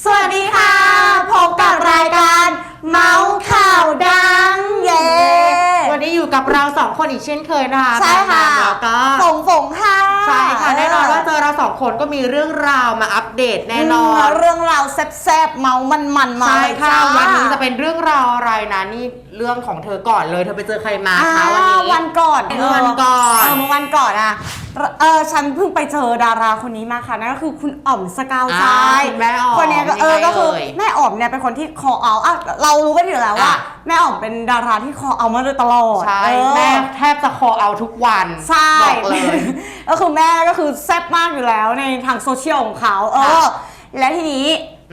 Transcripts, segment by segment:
สวัสดีค่ะ พบกับรายการ เมาส์ข่าวดัง เย้ วันนี้อยู่กับเราสองคนอีกเช่นเคยนะคะใช่ค่ะแบมแล้วก็ฝงฝงค่ะใช่ค่ะแน่นอนว่าเจอเราสองคนก็มีเรื่องราวมาอัปเดตแน่นอนเรื่องราวแซ่บๆเมาส์มันๆมาใช่เลยค่ะจ้าวันนี้จะเป็นเรื่องราวอะไรนะนี่ เรื่องของเธอก่อนเลย เธอไปเจอใครมาอ่าคะวันนี้ วันก่อนเมื่อวันก่อนเออเมื่อวันก่อนอะเออฉันเพิ่งไปเจอดาราคนนี้มาค่ะนั่นก็คือคุณอ๋อมสกาวอ่าใจคุณแม่อ๋อมคนเนี้ยก็เออยังไงก็คือเอ่ยแม่อ๋อมเนี่ยเป็นคนที่คอเอาอะเรารู้กันอยู่แล้วว่าอะแม่อ๋อมเป็นดาราที่คอเอามาโดยตลอดใช่เออแม่แทบจะคอเอาทุกวันใช่บอกเลยก็คือแม่ก็คือแซ่บมากอยู่แล้วในทางโซเชียลของเขาเออค่ะและทีนี้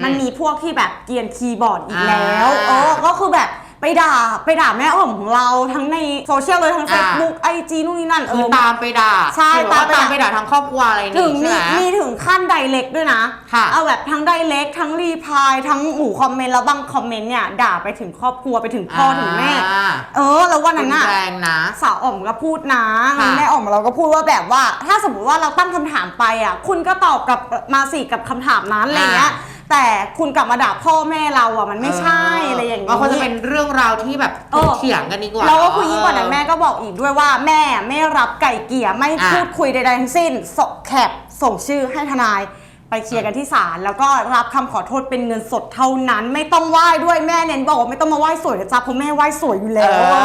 มันอืมมีพวกที่แบบเกรียนคีย์บอร์ดอีกแล้วอ่าเออก็คือแบบ ไปด่าไปด่าแม่อ่อมของเราทั้งในโซเชียลเลยทั้งอ่า Facebook ไอจีนู่นนี่นั่นเอคืออ ตามไปด่าใช่หรือว่าตาตามมไปไปด่า ด่าทางครอบครัวอะไรถึนี่งใช่มีไหม มีถึงขั้นไดเ c กด้วยนะค่ะ เอาแบบทั้งไดเ c กทั้งรีพายทั้งหมู่คอมเมนต์แล้วบางคอมเมนต์เนี่ยด่าไปถึงครอบครัวไปถึงพ่อถึงแม่ อ่าเออ แล้ววันนั้นรุน่ะนแรงนะ สาวอ๋อมก็พูดนะค่ะ แม่อ๋อมเราก็พูดว่าแบบว่า ถ้าสมมติว่าเราตั้งคำถามไปอะคุณก็ตอบกลับมาสิกับคำถามนั้นอะไรเงี้ย แต่คุณกลับมาด่าพ่อแม่เราอะมันไม่ใช่อะไรอย่างมันควรจะเป็นเรื่องราวที่แบบเออ เถียงกันดีกว่า แล้วก็คุยยิ่งกว่านั้นแม่ก็บอกอีกด้วยว่าแม่ไม่รับไก่เกลี่ยไม่อะ พูดคุยใดๆทั้งสิ้นส่งแคปส่งชื่อให้ทนายไปเคลียร์กันที่ศาลแล้วก็รับคำขอโทษเป็นเงินสดเท่านั้น ไม่ต้องไหว้ด้วยแม่เน้นบอกว่าไม่ต้องมาไหว้สวยนะจ๊ะเพราะแม่ไหว้สวยอยู่แล้วเอ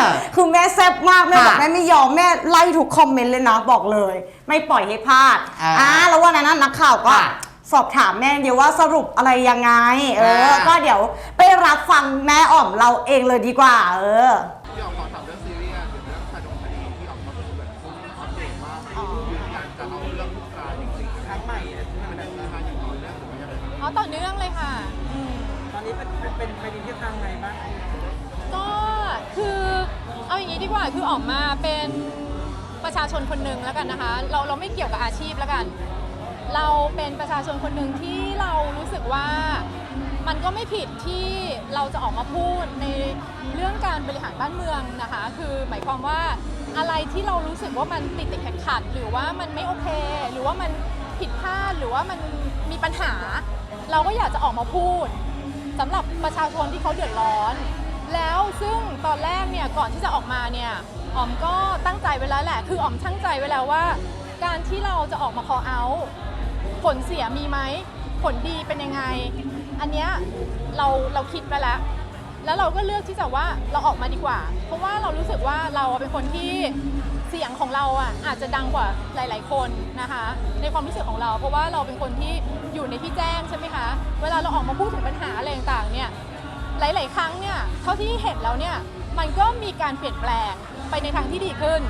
อคือแม่แซ่บมากแม่บอกค่ะแม่ไม่ยอมแม่ไล่ทุกคอมเมนต์เลยนะบอกเลย ไม่ปล่อยให้พลาดอ่าอ่าแล้ววันนั้นนะนักข่าวก็ ค่ะ สอบถามแม่เดียวว่าสรุปอะไรยังไง เอออ่าก็เดี๋ยวไปรับฟังแม่อ่อมเราเองเลยดีกว่า เออ พี่ออกขอถามเรื่องซีรีส์อะถึงเรื่องคดีคดีที่ออกมาเป็นแบบอัปเดตว่ายืนยันจะเอาเรื่องทุกรายจริงๆครั้งใหม่เนี่ยที่มันเป็นนะคะอย่างต่อเนื่องหรือว่ายังไงบ้างอ๋อต่อเนื่องเลยค่ะ ตอนนี้เป็นเป็นเป็นไปในทิศทางไหนบ้างก็คือเอาอย่างนี้ดีกว่าคือออกมาเป็นประชาชนคนหนึ่งแล้วกันนะคะ เราเราไม่เกี่ยวกับอาชีพแล้วกัน เราเป็นประชาชนคนหนึ่งที่เรารู้สึกว่ามันก็ไม่ผิดที่เราจะออกมาพูดในเรื่องการบริหารบ้านเมืองนะคะ คือหมายความว่าอะไรที่เรารู้สึกว่ามันติดติดขัดขัดหรือว่ามันไม่โอเค หรือว่ามันผิดพลาดหรือว่ามันมีปัญหา เราก็อยากจะออกมาพูดสำหรับประชาชนที่เขาเดือดร้อน แล้วซึ่งตอนแรกเนี่ยก่อนที่จะออกมาเนี่ยอ๋อมก็ตั้งใจไว้แล้วแหละ คืออ๋อมตั้งใจไว้แล้วว่า การที่เราจะออกมา call out ผลเสียมีไหม ผลดีเป็นยังไง อันเนี้ยเราเราคิดไปแล้ว แล้วเราก็เลือกที่จะว่าเราออกมาดีกว่า เพราะว่าเรารู้สึกว่าเราเป็นคนที่เสียงของเราอะอาจจะดังกว่าหลาย ๆ คนนะคะ ในความรู้สึกของเรา เพราะว่าเราเป็นคนที่อยู่ในที่แจ้งใช่ไหมคะ เวลาเราออกมาพูดถึงปัญหาอะไรต่างๆเนี่ยหลาย ๆ ครั้งเนี่ยเท่าที่เห็นแล้วเนี่ยมันก็มีการเปลี่ยนแปลงไปในทางที่ดีขึ้น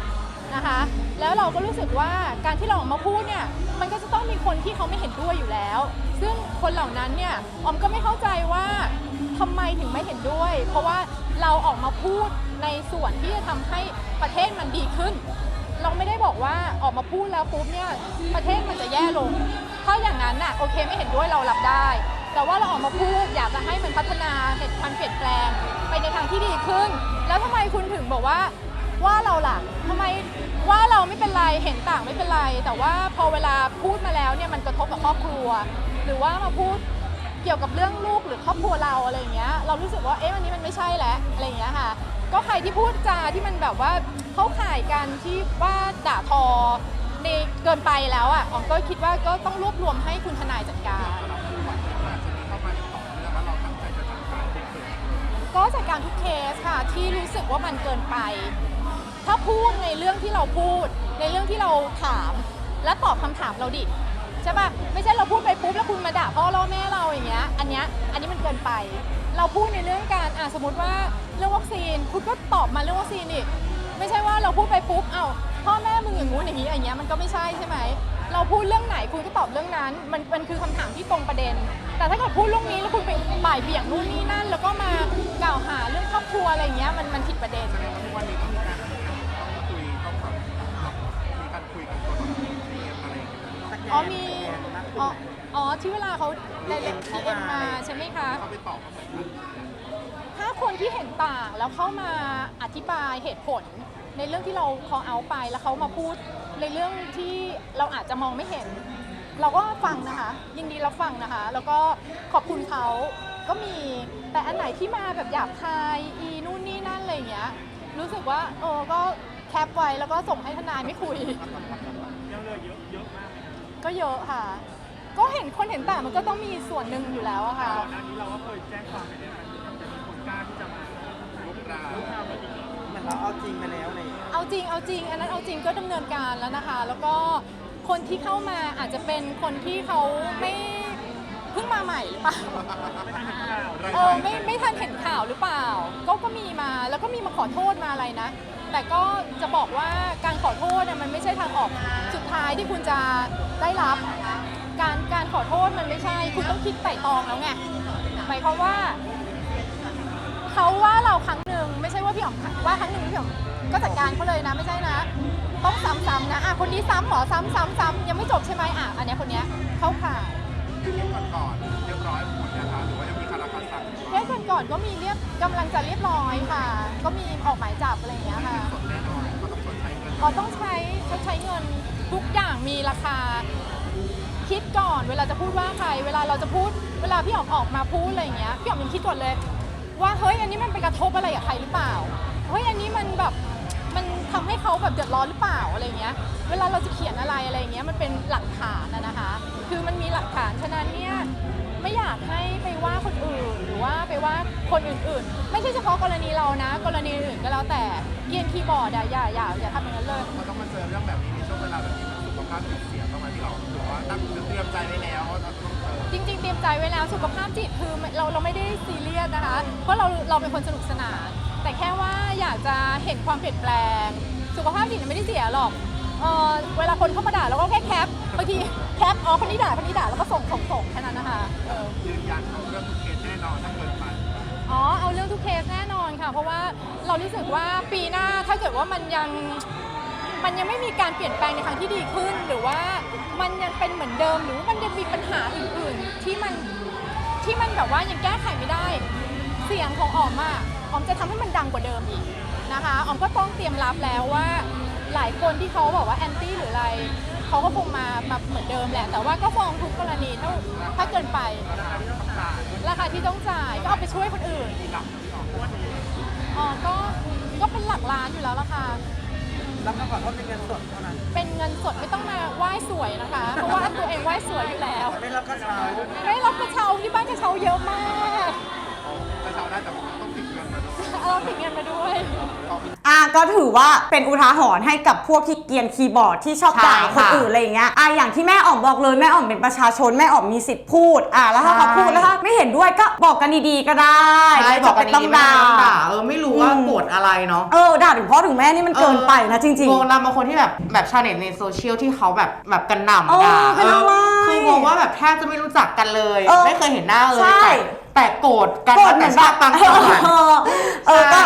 นะคะ แล้วเราก็รู้สึกว่าการที่เราออกมาพูดเนี่ยมันก็จะต้องมีคนที่เขาไม่เห็นด้วยอยู่แล้ว ซึ่งคนเหล่านั้นเนี่ยออมก็ไม่เข้าใจว่าทำไมถึงไม่เห็นด้วย เพราะว่าเราออกมาพูดในส่วนที่จะทำให้ประเทศมันดีขึ้น เราไม่ได้บอกว่าออกมาพูดแล้วปุ๊บเนี่ยประเทศมันจะแย่ลง ถ้าอย่างนั้นน่ะโอเคไม่เห็นด้วยเรารับได้ แต่ว่าเราออกมาพูดอยากจะให้มันพัฒนาเห็นความเปลี่ยนแปลง ไปในทางที่ดีขึ้น แล้วทำไมคุณถึงบอกว่า ว่าเราล่ะทำไมว่าเราไม่เป็นไรเห็นต่างไม่เป็นไร แต่ว่าพอเวลาพูดมาแล้วเนี่ยมันกระทบกับครอบครัว หรือว่ามาพูดเกี่ยวกับเรื่องลูกหรือครอบครัวเราอะไรอย่างเงี้ยเรารู้สึกว่าเอ๊ะวันนี้มันไม่ใช่แล้วอะไรอย่างเงี้ยค่ะ ก็ใครที่พูดจาที่มันแบบว่าเข้าข่ายกันที่ว่าด่าทอในเกินไปแล้วอะอ๋อมก็คิดว่าก็ต้องรวบรวมให้คุณทนายจัดการ ก็จัดการทุกเคสค่ะที่รู้สึกว่ามันเกินไป ถ้าพูดในเรื่องที่เราพูด ในเรื่องที่เราถาม และตอบคำถามเราดิใช่ปะไม่ใช่เราพูดไปปุ๊บแล้วคุณมาด่าพ่อล่อแม่เราอย่างเงี้ยอันเนี้ยอันนี้มันเกินไป เราพูดในเรื่องการอะสมมติว่าเรื่องวัคซีนคุณก็ตอบมาเรื่องวัคซีนดิไม่ใช่ว่าเราพูดไปปุ๊บเอ้าพ่อแม่มึงอย่างงู้นอย่างนี้อย่างเงี้ยมันก็ไม่ใช่ใช่ไหมเราพูดเรื่องไหนคุณก็ตอบเรื่องนั้น มันมันคือคำถามที่ตรงประเด็น แต่ถ้าเกิดพูดเรื่องนี้แล้วคุณไปบ่ายเบี่ยงนู่นนี่นั่น แล้วก็มากล่าวหาเรื่องครอบครัวอะไรอย่างเงี้ยมันมันผิดประเด็น ทุกวันนี้ต้องมีการคุยต้องแบบมีการคุยกันก่อนมีอะไรอย่างเงี้ยอ๋อมี อ๋ออ๋อที่เวลาเขาไดเรกทีเอ็มมาใช่ไหมคะ เขาไปตอบเหมือนกันถ้าคนที่เห็นต่างแล้วเข้ามาอธิบายเหตุผล ในเรื่องที่เรา call out ไปแล้วเขามาพูดในเรื่องที่เราอาจจะมองไม่เห็น เราก็ฟังนะคะ ยินดีรับฟังนะคะ แล้วก็ขอบคุณเขาก็มีแต่อันไหนที่มาแบบหยาบคายอีนู่นนี่นั่นอะไรอย่างเงี้ย รู้สึกว่าเออก็แคปไว้แล้วก็ส่งให้ทนายไม่คุยก็เยอะค่ะ ก็เห็นคนเห็นต่างมันก็ต้องมีส่วนหนึ่งอยู่แล้วอะค่ะลุกรานเหมือนเราเอาจริงไปแล้วเลยเอาจริงเอาจริง อันนั้นเอาจริงก็ดำเนินการแล้วนะคะ แล้วก็ คนที่เข้ามาอาจจะเป็นคนที่เขาไม่เพิ่งมาใหม่หรือเปล่าเออไม่ไม่ทันเห็นข่าวหรือเปล่า ก็ก็มีมาแล้วก็มีมาขอโทษมาอะไรนะ แต่ก็จะบอกว่าการขอโทษเนี่ยมันไม่ใช่ทางออกสุดท้ายที่คุณจะได้รับ การการขอโทษมันไม่ใช่ คุณต้องคิดไต่ตรองแล้วไงหมายความว่าเขาว่าเราครั้งหนึ่งไม่ใช่ว่าพี่หอมว่าครั้งหนึ่งพี่หอมก็จัดการเขาเลยนะไม่ใช่นะ ต้องซ้ำๆนะอะคนนี้ซ้ำหมอซ้ำซ้ำซ้ำยังไม่จบใช่ไหมอะอันเนี้ยคนเนี้ยเข้าข่ายเรียกก่อนเรียบร้อยหมดนะคะหรือว่ายังมีคาราคาซังอยู่เทสก่อนก็มีเรียบกำลังจะเรียบร้อยค่ะ ก็มีออกหมายจับอะไรอย่างเงี้ยค่ะสดแน่นอนก็ต้องชดใช้เงินอ๋อต้องใช้ชดใช้เงินทุกอย่างมีราคา คิดก่อนเวลาจะพูดว่าใคร เวลาเราจะพูด เวลาพี่หอมออกมาพูดอะไรอย่างเงี้ยพี่หอมยังคิดก่อนเลย ว่าเฮ้ยอันนี้มันไปกระทบอะไรกับใครหรือเปล่าเฮ้ยอันนี้มันแบบ ทำให้เขาแบบเดือดร้อนหรือเปล่าอะไรเงี้ย เวลาเราจะเขียนอะไรอะไรเงี้ยมันเป็นหลักฐานนะนะคะ คือมันมีหลักฐานฉะนั้นเนี่ยไม่อยากให้ไปว่าคนอื่นหรือว่าไปว่าคนอื่นๆ ไม่ใช่เฉพาะกรณีเรานะ กรณีอื่นก็แล้วแต่เกียนคีย์บอร์ดอะอย่าอย่าอย่าทำอย่างนั้นเลย เราต้องมาเจอเรื่องแบบนี้ในช่วงเวลาแบบนี้มันสุขภาพจิตเสียประมาณที่เราหรือว่าตั้งเตรียมใจไว้แล้วว่าเราต้องเจอจริงๆ เตรียมใจไว้แล้วสุขภาพจิตคือเราเราไม่ได้ซีเรียสนะคะ เพราะเราเราเป็นคนสนุกสนาน แต่แค่ว่าอยากจะเห็นความเปลี่ยนแปลง สุขภาพจิตไม่ได้เสียหรอกเออเวลาคนเข้ามาด่าเราก็แค่แคปบางทีแคปอ๋อคนนี้ด่าคนนี้ด่าแล้วก็ส่งส่งส่งแค่นั้นนะคะเออยืนยันเอาเรื่องทุกเคสแน่นอนถ้าเกิดไปอ๋อเอาเรื่องทุกเคสแน่นอนค่ะ เพราะว่าเรารู้สึกว่าปีหน้าถ้าเกิดว่ามันยังมันยังไม่มีการเปลี่ยนแปลงในทางที่ดีขึ้น หรือว่ามันยังเป็นเหมือนเดิม หรือว่ามันยังมีปัญหาอื่น ๆ ที่มันที่มันแบบว่ายังแก้ไขไม่ได้ เสียงของออมอะ ออมจะทำให้มันดังกว่าเดิมอีกนะคะออมก็ต้องเตรียมรับแล้วว่าหลายคนที่เขาบอกว่าแอนตี้หรืออะไรเขาก็คงมามาเหมือนเดิมแหละ แต่ว่าก็ฟ้องทุกกรณีถ้าถ้าเกินไป ราคาที่ต้องจ่ายก็เอาไปช่วยคนอื่นอ๋อก็ก็เป็นหลักล้านอยู่แล้วล่ะค่ะแล้วก็ขอโทษเป็นเงินสดเท่านั้น เป็นเงินสดไม่ต้องมาไหว้สวยนะคะ เพราะว่าตัวเองไหว้สวยอยู่แล้ว ไม่รับกระเช้า ไม่รับกระเช้าที่บ้านกระเช้าเยอะมาก ก็ถือว่าเป็นอุทาหรณ์ให้กับพวกที่เกรียนคีย์บอร์ดที่ชอบด่าใช่คนค่ะอื่นอะไรอย่างเงี้ยอะอย่างที่แม่อ๋อมบอกเลยแม่อ๋อมเป็นประชาชนแม่อ๋อมมีสิทธิ์พูดอะแล้วถ้าใช่เขาพูดแล้วถ้าไม่เห็นด้วยก็บอกกันดีๆก็ได้ใช่ไม่บอกจำกัเป็นนต้องดีๆไม่ด่า ต้องด่าเออไม่รู้ว่าอืม โกรธอะไรเนาะ เออด่าถึงพ่อถึงแม่นี่มันเกินไปนะจริง งงนะบางคนที่แบบแบบชาวเน็ตในโซเชียลที่เขาแบบแบบกันหน่ำเออด่าเป็นอะไรคืองงว่าแบบแทบจะไม่รู้จักกันเลย เออไม่เคยเห็นหน้าเลยใช่ แต่แต่โกรธกันโกรธเหมืแต่อนชาติบางก่อนเออเออใช่ ก็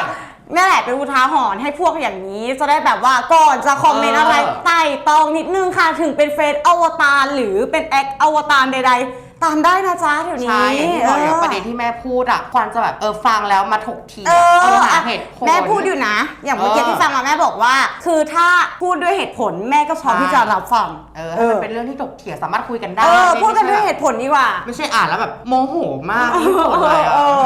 นี่แหละเป็นอุทาหรณ์ให้พวกอย่างนี้ จะได้แบบว่าก่อนจะคอมเมนต์เออออะไรไต่ตองนิดนึงค่ะ ถึงเป็นเฟซอวตารหรือเป็นแอคอวตารใดๆ ตามได้นะจ๊ะเดี๋ยวนี้ใช่อย่างที่บอกอย่างออประเด็นที่แม่พูดอะควรจะแบบเออฟังแล้วมาถกเถียงเออเออหาอะเหตุผล แม่พูดอยู่นะ อย่างเมื่อกี้เออที่ฟังมาแม่บอกว่า คือถ้าพูดด้วยเหตุผลแม่ก็พร้อมใช่ที่จะรับฟังเออให้มันเป็นเรื่องที่ถกเถียงสามารถคุยกันได้เออไม่พูดกันด้วยไม่ใช่เหตุผลดีกว่า ไม่ใช่อ่านแล้วแบบโมโหมากไม่โกรธเลยอะเออ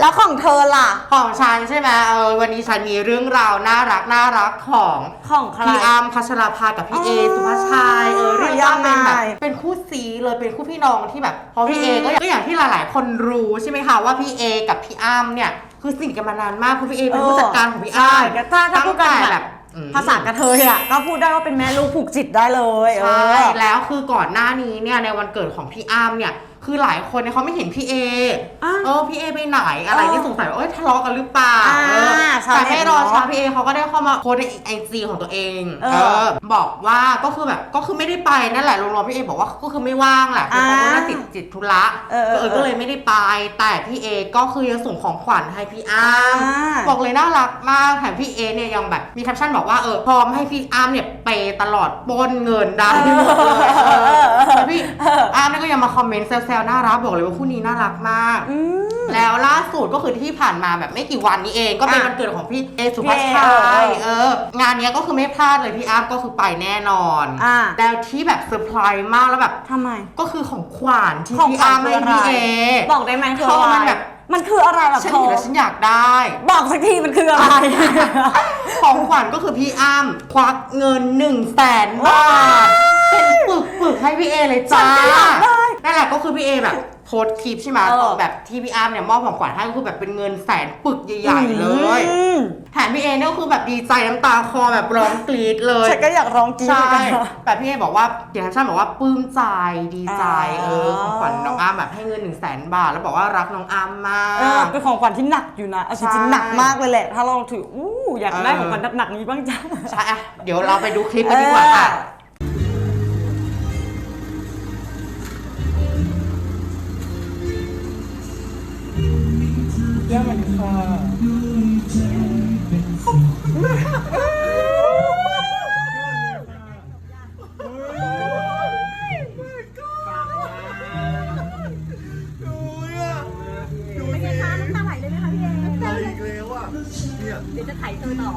แล้วของเธอล่ะ ของฉันใช่ไหมเออวันนี้ฉันมีเรื่องราวน่ารักน่ารักของของใครพี่อาร์มพัชราภากับพี่เออ๋อสุภาชัยเออเรื่องราวเป็นแบบยังไงเป็นคู่ซีเลยเป็นคู่พี่น้องที่แบบเพอพี่เออืมก็อย่างก็อย่างที่หลายๆ คนรู้ใช่ไหมคะว่าพี่เอกับพี่อาร์มเนี่ยคือสนิทกันมานานมากคือพี่เอเป็นผู้จัดการของพี่อาร์มใช่ถ้าถ้าพูดกันตั้งแต่แบแบบบอืมภาษากระเทยอะก็พูดได้ว่าเป็นแม่ลูกผูกจิตได้เลยเอใช่อแล้วคือก่อนหน้านี้เนี่ยในวันเกิดของพี่อาร์มเนี่ย คือหลายคนเนี่ยเขาไม่เห็นพี่เอ อะเออพี่เอไปไหนอะไรเออที่สงสัยว่าเอ้ยทะเลาะกันหรือเปล่าอ่าเออ ชาวแต่เน็ตไม่รอเนอะช้าพี่เอเขาก็ได้เข้ามาโพสต์ในไอจีของตัวเองเออ บอกว่าก็คือแบบก็คือไม่ได้ไปนั่นแหละรวมๆพี่เอบอกว่าก็คือไม่ว่างแหละคือเขาก็น่าติดจิตธุระเออเออเออก็เลยไม่ได้ไป แต่พี่เอก็คือยังส่งของขวัญให้พี่อาร์มอ่า บอกเลยน่ารักมากแถมพี่เอเนี่ยยังแบบมีแคปชั่นบอกว่าเออพร้อมให้พี่อาร์มเนี่ยเปย์ตลอดปล้นเงินได้หมดเลยเออแล้วพี่อาร์มเนี่ยก็ยังมาคอมเมนต์แซวๆน่ารักบอกเลยว่าคู่นี้น่ารักมาก อืม แล้วล่าสุดก็คือที่ผ่านมาแบบไม่กี่วันนี้เองก็เป็นอะ วันเกิดของพี่เอสุภาพี่ชัเอเออเออยเอองานเนี้ยก็คือไม่พลาดเลยพี่อาร์มก็คือไปแน่นอนอะแล้วที่แบบเซอร์ไพรส์มากแล้วแบบทำไม ก็คือของขวัญที่ของพี่ขวัอาญร์มคืให้ออะไรพี่เอ บอกได้ไหมคือเพราะอะไรมันแบบ มันคืออะไรล่ะฉันเธเห็นอแล้วฉันอยากได้ บอกสักทีมันคืออะไร ของขวัญก็คือพี่อ้ำควักเงิน1นึ่งแสนบาท เป็นปึกปึกๆให้พี่เอเลยจ้าฉันก็อยากได้ นั่นแหละก็คือพี่เอแบบ โพสต์คลิปใช่ไหมเออตอนแบบที่พี่อ้ำเนี่ยมอบของขวัญให้ก็คือแบบเป็นเงินแสนปึกใหญ่ๆเลยอืมแถมพี่เอเนี่ยก็คือแบบดีใจน้ำตาคอแบบร้องกรี๊ดเลย ฉันก็อยากร้องกรี๊ดใช่เหมือนกันนะแต่พี่เอบอกว่าเขียนแคปชั่นบอกว่าปลื้มใจดีใจอ๋อ เออของขวัญน้องอ้ำแบบให้เงินหนึ่งแสนบาท แล้วบอกว่ารักน้องอ้ำมาเออก เป็นของขวัญที่หนักอยู่นะเอาจใช่ริงๆหนักมากเลยแหละ ถ้าเราถืออู้อยากได้เออของขวัญหนักๆนี้บ้างจ้าใช่อะเดี๋ยวเราไปดูคลิปกันดีกว่าค่ะเรื่อ งมันค่ะเป็นไงคะน้ำตาไหลเลยไหมคะพี่เอไปอีกแล้วอะเนี่ยเดี๋ยวจะถ่ายเธอต่อ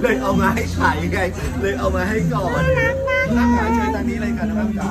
เลยเอามาให้ขายไง เลยเอามาให้ก่อนร่างกายเชิญทางนี้เลยค่ะน้องอ้ำจ๋า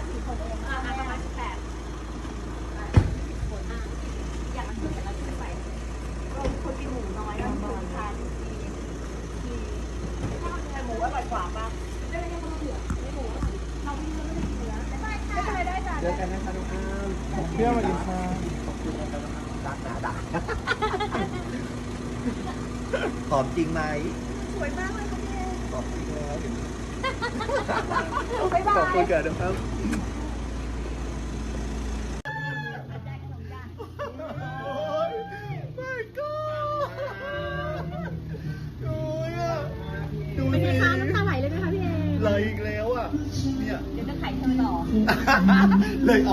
นมาดีค่ะหอมจริงไหมสวยมากเลยค่ะพี่เอหอมจริงแล้วบ๊ายบาขอบยคุณค่ะน้องอ้ำ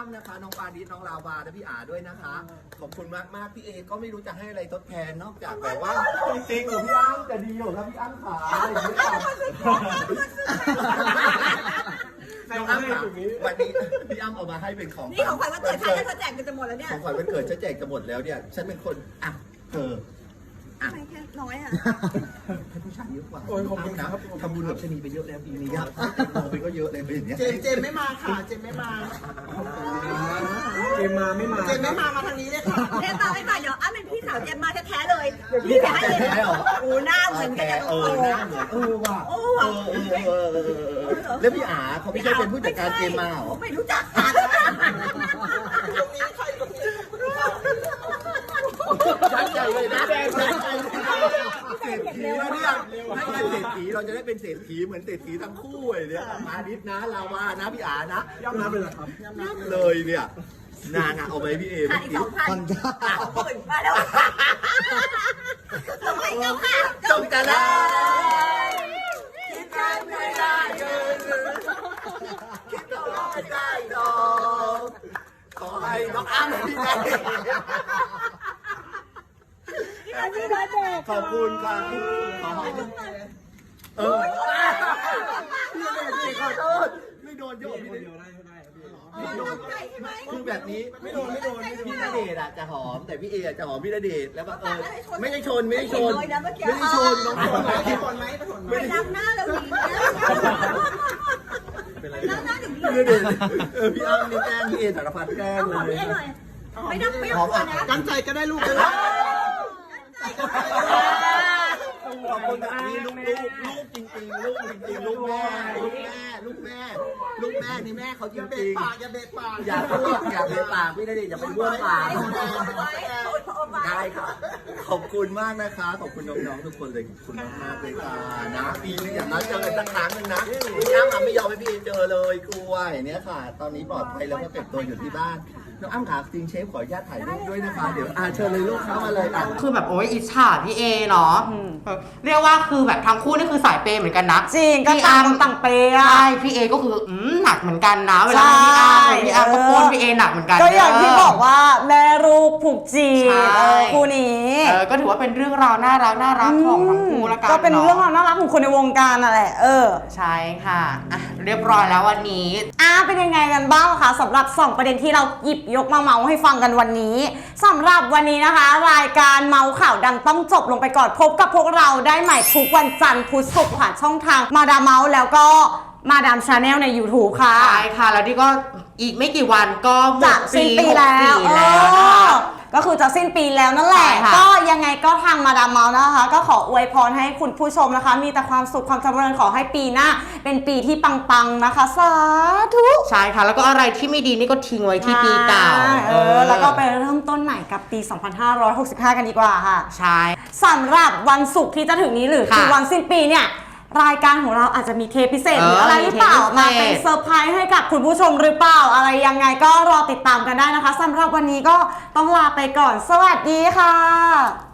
อบคุณน้องอ้ำนะคะ น้องปาดิสน้องลาวาและพี่อาด้วยนะคะ ขอบคุณมากมากๆพี่เอก็ไม่รู้จะให้อะไรทดแทนนอกจากแบบว่าจริงๆเหรอพี่อ้ำจะดีเหรอครับพี่อ้ำขาอะไรอย่างเงี้ยน้องอ้ำขาวันนี้พี่อ้ำเอามาให้เป็นของนี่ของขวัญวันเกิดใครจะเธอแจกกันจะหมดแล้วเนี่ยของขวัญวันเกิดฉันแจกจะหมดแล้วเนี่ยฉันเป็นคนอะเธอทำไมแค่ น้อยอะ ให้ผู้ชายเยอะกว่าโอ้ยขอบคุณครับ ทำบุญกับชะนีไปเยอะแล้วปีนี้ครับมองไปก็เยอะเลยเป็นอย่างเงี้ยเจมส์เจมส์ไม่มาค่ะ เจมส์ไม่มา เจมส์มาไม่มาเจมส์ไม่มามาทางนี้เลยค่ะเจมส์มาไม่มาเดี๋ยวอ้าเป็นพี่สาวเจมส์มาแท้ๆเลยเดี๋ยวพี่จะให้เลยแท้เหรอโอ้หน้าเหมือนกันอย่างเอโอ้อโหหน้าเหมือนเออว่ะ โอ้เอว่ะอเออเออเออเออแล้วพี่อาเขาไม่ใช่เป็นผู้จัดการเจมมาเหรอ ไม่รู้จักกันชัดใจเลยนะชัดใจเลยนะ เศรษฐีแล้วเนี่ยให้เป็นเศรษฐีเราจะได้เป็นเศรษฐีเหมือนเศรษฐีทั้งคู่เลยเนี่ยมานิดนะลาวานะพี่อานะย่ำน้ำเป็นไรครับเลยเนี่ยนางอะเอาไปพี่เอค่ะเมื่ออีกกี้สองพันสองหมื่นมาแล้วสมัยเจ้าค่ะจงจะได้คิดกันไม่ได้เลยคิดก็ไม่ได้ดอกขอให้น้องอ้ำพี่ได้ พี่เบิร์ดเดย์ขอบคุณครับขอให้เออพี่เดชพี่ขอโทษไม่โดนโยกพี่เดชไม่โดนใจใช่ไหมคือแบบนี้ไม่โดนไม่โดนพี่ณเดชน์อะจะหอมแต่พี่เออะจะหอมพี่ณเดชน์แล้วแบบเออไม่ได้ชนไม่ได้ชนไม่ได้ชนน้องชนไปชนไหมไปชนไหมไปล้างหน้าแล้วหนีนะไปแล้วนะเดี๋ยวเออเดี๋ยวเออพี่อ้ำนี่แกล้งพี่เอสารพัดแกล้งเอาหเลอมพี่ยเอหน่อยไม่ต้องไม่ต้องกลัวนะตั้งใจก็ได้ลูกเลย Thank you. ขอบคุณแบบนี้ลูกลูกลูกจริงๆลูกจริงๆลูกแม่ลูกแม่ลูกแม่ ลูกแม่นี่แม่เขาจอย่าเบรริกงปากอย่าเบรกปากอย่าพูดอย่าเป็นปากพี่ได้ดิอย่าไปบ้วนปากได้ค่ะขอบคุณมากนะคะ ขอบคุณน้องๆทุกคนเลยขอบคุณมากๆเลยค่ะนะปีนี้อย่างน้อยเจอกันสักครั้งหนึ่งนะพี่อ้ำอะไม่ยอมให้พี่เจอเลยกลัวอย่างเนี้ยค่ะ ตอนนี้ปลอดภัยแล้วก็เก็บตัวอยู่ที่บ้านน้องอ้ำขาจริงเชฟขออนุญาตถ่ายรูปด้วยนะคะเดี๋ยวอาเชิญเลยลูกเข้ามาเลยคือแบบโอ้ยอิจฉาพี่เอเนาะเออเรียกว่าคือแบบทั้งคู่นี่คือสายเปย์เหมือนกันนะ จริงก็พี่ต่างอ้ำคนต่างเปย์อะ ใช่พี่เอก็คืออืมหนักเหมือนกันนะเวลาพี่อ้ำพี่อ้ำก็โพสต์พี่เอหนักเหมือนกันก็อย่างที่บอกว่าแม่ลูกผูกจีบใช่เออคู่นี้ เออก็ถือว่าเป็นเรื่องราวน่ารักน่ารักของทั้งคู่ละกันก็เป็นอะเรื่องราวน่ารักของคนในวงการน่ะแหละเออใช่ค่ะอะ เรียบร้อยแล้ววันนี้ อ่าเป็นยังไงกันบ้างคะสำหรับ 2 ประเด็นที่เราหยิบยกมาเมาให้ฟังกันวันนี้สำหรับวันนี้นะคะ รายการเมาข่าวดังต้องจบลงไปก่อนพบกับพวกเราได้ใหม่ทุกวันจันทร์พุธศุกร์ผ่านช่องทางมาดามเมาส์แล้วก็ มาดามชาแนลใน YouTube ค่ะ ใช่ค่ะ แล้วนี่ก็อีกไม่กี่วันก็หมจะดสิ้นปีแล้ว64แล้วนะคะเออก็คือจะสิ้นปีแล้วนั่นแหละ ใช่ค่ะ ก็ยังไงก็ทางมาดามเมาส์นะคะ ก็ขออวยพรให้คุณผู้ชมนะคะ มีแต่ความสุขความเจริญขอให้ปีหน้า เป็นปีที่ปังๆนะคะ สาธุ ใช่ค่ะ แล้วก็อะไรที่ไม่ดีนี่ก็ทิ้งไว้ที่ปีเก่าเออ แล้วก็ไปเริ่มต้นใหม่กับปี 2565 กันดีกว่าค่ะ ใช่ สำหรับวันศุกร์ที่จะถึงนี้หรือค่ะ คือวันสิ้นปีเนี่ย รายการของเราอาจจะมีเทปพิเศษเออหรืออะไรหรือเปล่ามีเทปพิเศษมาเป็นเซอร์ไพรส์ให้กับคุณผู้ชมหรือเปล่า อะไรยังไงก็รอติดตามกันได้นะคะสำหรับวันนี้ก็ต้องลาไปก่อน สวัสดีค่ะ